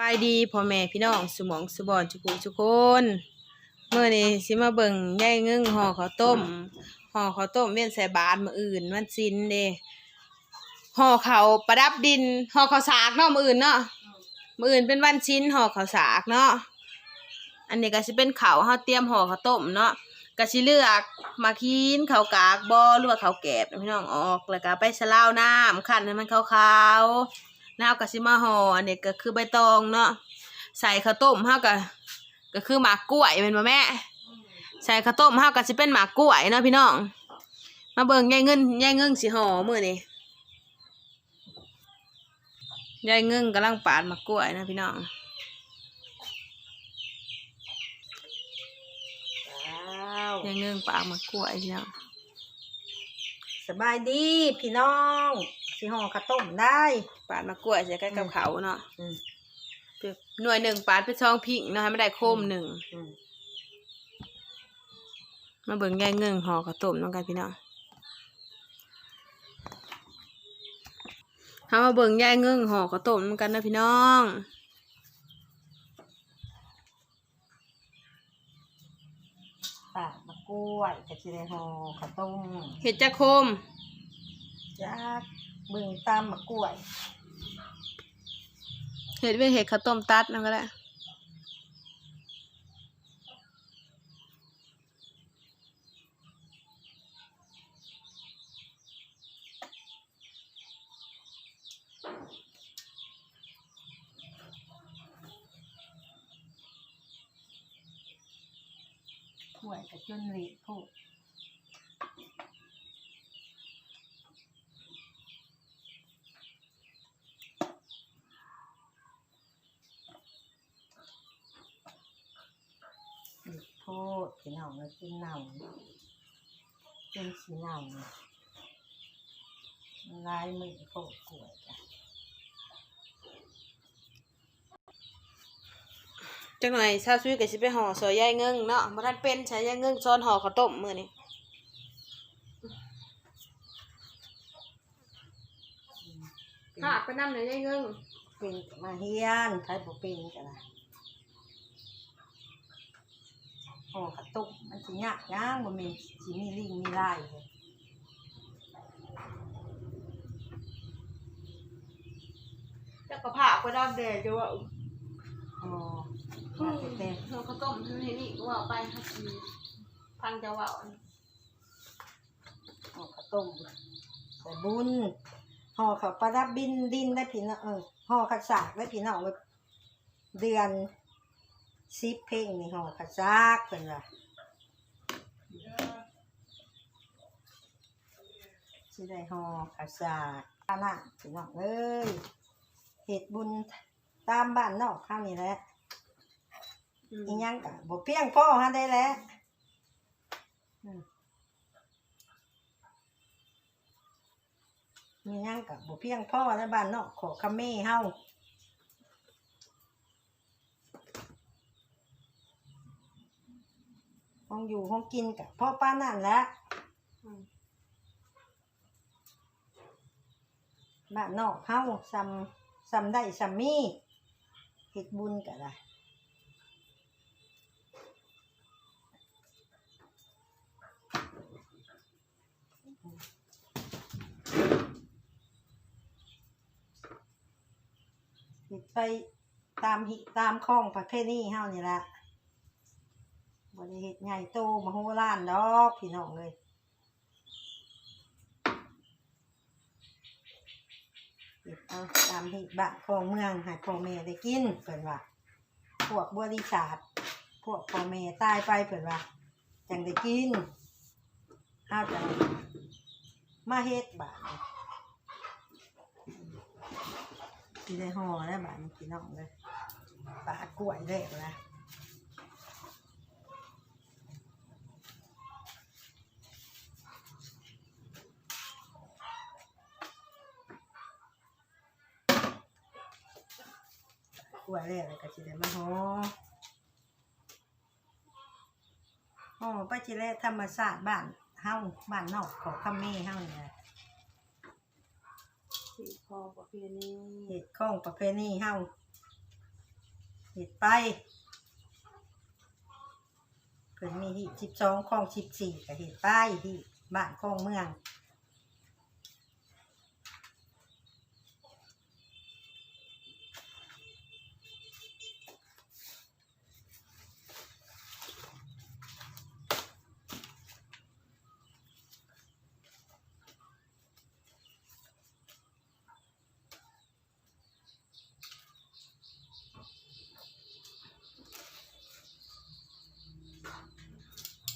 บายดีพ่อแม่พี่น้องสมองสุบอนจุกุทุกคนเมื่อนี้สิมาเบิ่งยายเงึ่งห่อข้าวต้มห่อข้าวต้มเวียนใส่บาตรมื้ออื่นวันศีลเด้ห่อข้าวประดับดินห่อข้าวสากเนาะมืออื่นเนาะมืออื่นเป็นวันศีลห่อข้าวสากเนาะอันนี้ก็สิเป็นข้าวเฮาเตรียมห่อข้าวต้มเนาะก็สิเลือกมาคีนข้าวกากบ่หรือว่าข้าวแกบพี่น้องออกแล้วก็ไปสลาวน้ำคั่นให้มันขาวๆ แล้วก็สิมาห่ออันนี้ก็คือใบตองเนาะใส่ข้าวต้มเฮาก็ก็คือหมากกล้วยเป็นบ่แม่ ใส่ข้าวต้มเฮาก็สิเป็นหมากกล้วยเนาะพี่น้อง มาเบิ่งยายเงินยายเงิงสิห่อมื้อนี้ยายเงิงกำลังปาดหมากกล้วยนะพี่น้องว้าวยายเงิงปาดหมากกล้วยพี่น้องสบายดีพี่น้อง สิห่อข้าวต้มได้ปาดหมากกล้วยใส่ใกล้กับเขาเนาะอืมหน่วยหนึ่งปาดไปช่องพิงเนาะให้มันได้โคมหนึ่งอืมมาเบิ่งยายเงิงห่อข้าวต้มน้องกันพี่น้องเฮามาเบิ่งยายเงิงห่อข้าวต้มนำกันนะพี่น้องปากมะกล้วยก็สิได้ห่อข้าวต้มเห็ดจะโคมจาก เบิ่งตามมะกล้วยเห็ดเป็นเห็ดข้าวต้มตัดนั่นก็ได้กล้วยก็จนเละโพดเละ โพดพี่น้องมากินเน่าเป็นสีเน่าลายมือโพดกล้วยจ้ะจังหน่อยชาวซุยก็สิไปห่อซอยยายเงิงเนาะบ่ทันเป็นใช้ยายเงิงซ้อนห่อข้าวต้มมื้อนี้หากไปนำเลยยายเงิงเป็นมาเฮียนใครบ่เป็นกันนะ ห่อกระตุกมันสิยากย่างบ่แม่นสิมีลิงมีลายเลยจักกระผากไปดอกแดดจะว่าอ๋ออืมามแต่ห่อข้าวต้มเท่านี้นี่ก็ว่าไปหากินพังจะว่าอันห่อกระตุกใส่บุญห่อข้าวประดับบินดินได้พี่น้องเออห่อข้าวสากได้พี่น้องไว้เดือน สิบเพ่งนี่ห่อข้าวสากเพิ่นว่าสิได้ห่อข้าวสากข้าวหน้าพี่น้องเอ้ยเฮ็ดบุญตามบ้านนอกข้างนี้แหละอีหยังกะบ่เพียงพ่อหาได้แล้วอืมมีหยังกะบ่เพียงพ่อในบ้านนาะขอคำเม่เฮา ห้องอยู่ห้องกินกะพ่อป้านนั่นแหละอืมบ้านนอกเฮาซ้ำซ้ำได้ซ้ำมีเฮ็ดบุญกะได้เฮ็ดไปตามหิตามข้องประเพณีเฮานี่ละ บ่ได้เฮ็ดใหญ่โตมโหฬารดอกพี่น้องเลยเฮ็ดเอาตามที่บ้านของเมืองให้พ่อแม่ได้กินเพิ่นว่า พวกบริษัทพวกพ่อแม่ตายไปเพิ่นว่า จังได้กินเฮาจังมาเฮ็ดบาดนี้สิได้ห่อแล้วบาดนี้พี่น้องเลยปลากล้วยเลยนะ ล้วยแล้วก็สิได้มาห่อห่อไปจิแลธรรมศาสตร์บ้านเฮาบ้านนอกของคำเม่เฮานี่แหละสีคอประเพณีเหตุของประเพณีเฮาเห็ดไปเพิ่นมีที่สิบสองคลองสิบสี่ก็เห็ดไปที่บ้านคลองเมือง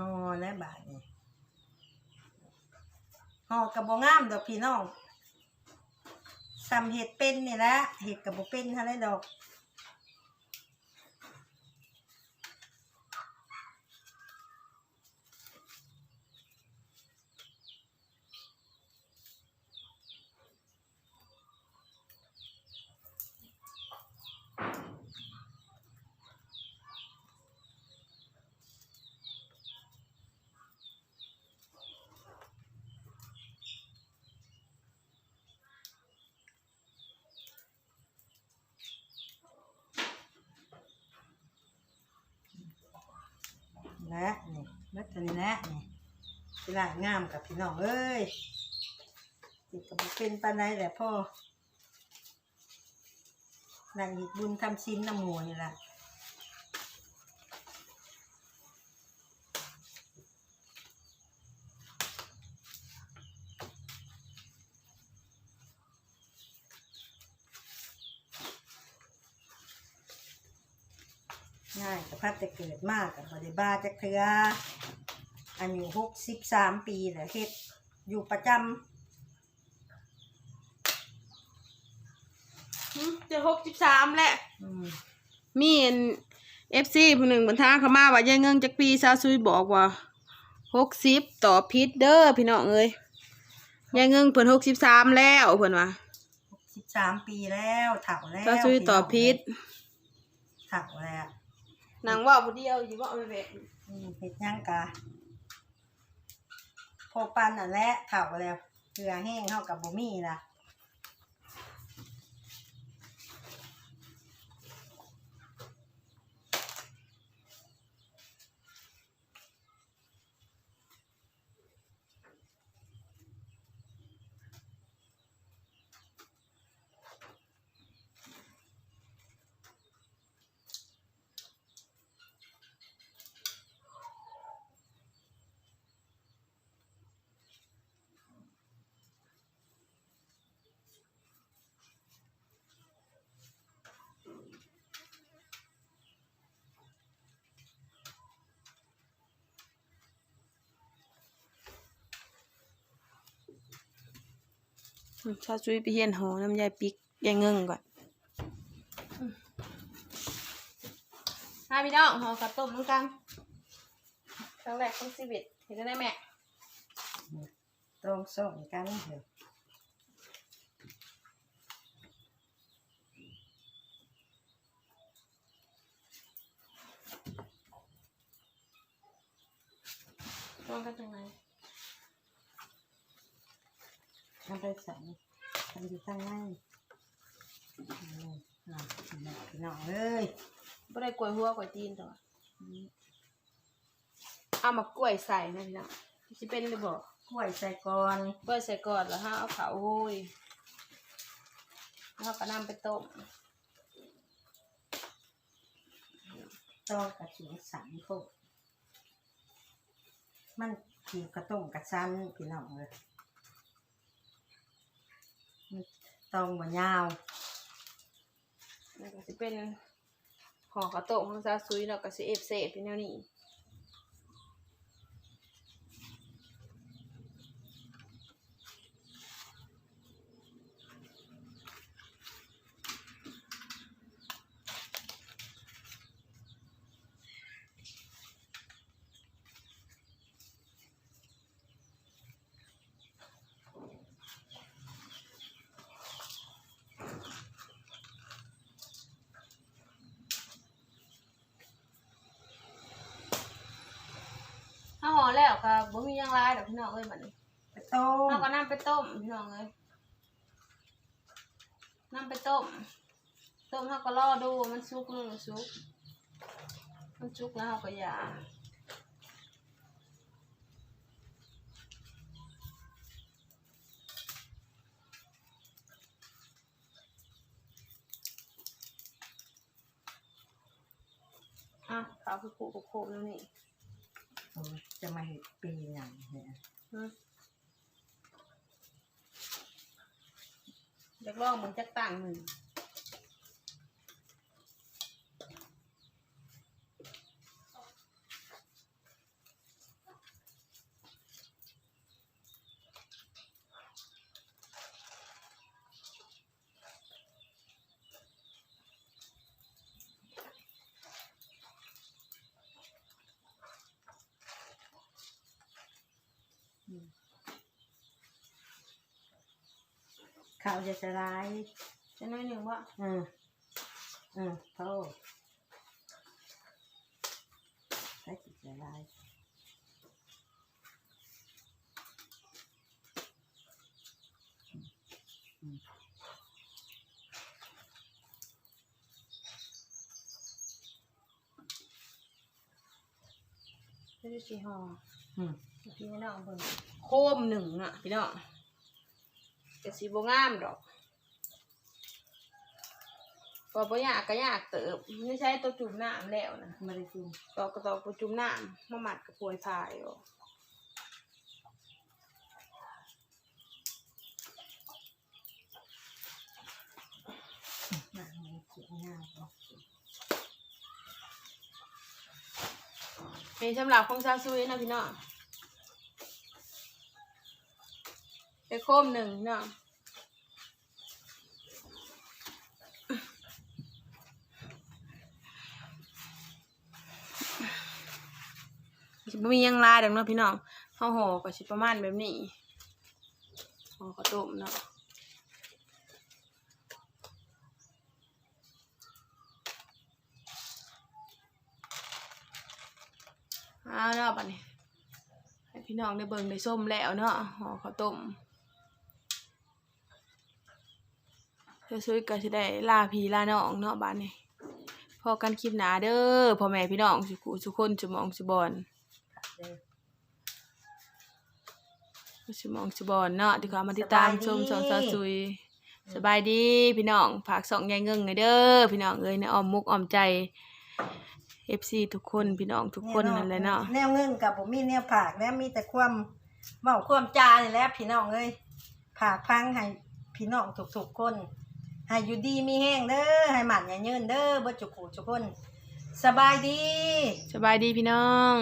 ห่อ และบาทนี่ห่อกระบงามดอกพี่น้องสำเห็ดเป็นนี่แหละเห็ดกระบเป็นเท่าไรดอก และนี่เม็ดตัว นี้แหละนี่เวลางามกับพี่น้องเอ้ยติดกับเป็นปานใดแหละพ่อนั่งเฮ็ดบุญทำศีลน้ำหมูนี่แหละง่ายกับพัดแต่เกิดมากกับบริบาจักเทือ อายุหกสิบสามปีแหละเฮ็ดอยู่ประจหึจะหกสิบสามแหละำอืมมีเอฟซีผู้หนึ่งบนทางเขามาว่ายายเงิงจากปีซาซุยบอกว่าหกสิบต่อพิษเด้อพี่น้องเอ้ยยายเงิงเพิ่นหกสิบสามแล้วเพิ่นว่าสิบสามปีแล้วเถ่าแล้วซาซุยต่อพิษเถ่าแล้วนางว่าผู้เดียวอยู่ว่าเอาไปแบกอืมเฮ็ดหยังกะ พอปันนั่นแหละเถ่าแล้วเกลือแห้งเข้ากับบ่มีล่ะ ซาซุยไปเฮียนหอน้ำยายปิกยายเงิงก่อนฮาพี่น้องหอกระต้มน้ำกันครั้งแรกของชีวิตเห็นได้แม่ ตรงส่งกันเถอะลองกันจังไง ทำไปใส่ทำอยู่ข้างในอืมอะพี่น้องพี่น้องเอ้ยบ่ได้กล้วยหัวกล้วยตีนต่อเอามากล้วยใส่นะพี่น้องสิเป็นหรือบ่กล้วยใส่ก่อนกล้วยใส่ก่อนแล้วฮะเอาขาวโห้ยแล้วก็นำไปต้มต้องกระถิ่นสันพวกมันผิวกระต้มกระซันพี่น้องเลยมัน ต้องบะยาวแล้วก็สิเป็นห่อกระโต้มของซาซุยแล้วก็สิเอฟเซฟเป็นแนวนี้ แล้วก็บ่มีหยังหลายดอกพี่น้องเอ้ยบัดนี้ไปต้มเอาก็นำไปต้มพี่น้องเอ้ยนำไปต้มต้ต้มเขาก็รอดูว่ามันสุกหรือมันสุกมันสุกแล้วเขาก็อย่าอะขาวคือปูโคบแล้วนี่โอ้ย จะมาเห็ดปีอย่างเนี่ยฮะอยากลองมึงจักตั้งหนึ่ง ข้าวจะสลายจะน้อยหนึ่งว่าอืมอืมโทษใช้จิตสลายไม่ได้สีหออืมพี่น้องเพิ่นโคมหนึ่งอะพี่น้อง แต่สีบงามดอกพอบ่อยากก็อยากเติบไม่ใช่ตัวจุ่มน้ำแล้วนะไม่ได้กินตอกกระตอกตัวจุ่มน้ำมาหมัดกับปวยพายออกหนังมันเขียวง่ายเนาะเป็นสำหรับของซาซุยนะพี่น้อง ไปโคมหนึ่งพี่น้องสิบ่มียังลายดอกเนาะพี่น้องเฮาห่อก็สิประมาณแบบนี้ห่อข้าวต้มเนาะเอาเนาะบัดนี้ให้พี่น้องได้เบิ่งได้ส้มแล้วเนาะห่อข้าวต้ม เพื่อช่วยกันสิได้ลาพี่ลาน้องเนาะบ้านนี้พอกันคลิปหนาเด้อพ่อแม่พี่น้องสุขุสุคนสุมองสุบอนสุมองสุบอนเนาะที่เขามาติดตามชมสองสาวซุยสบายดีพี่น้องฝากสองยายเงิงหน่อยเด้อพี่น้องเอ้ยในอ้อมมุกออมใจ FC ทุกคนพี่น้องทุกคนนั่นแหละเนาะแนวเงินกับผมมีแนวผากแล้วมีแต่ความเมาความจานี่แหละพี่น้องเอ้ยผากพังให้พี่น้องทุกๆคน ให้อยู่ดีมีแห้งเด้อให้หมันอย่าเยินเด้อบ่จุกหูจุกคนสบายดี สบายดีพี่น้อง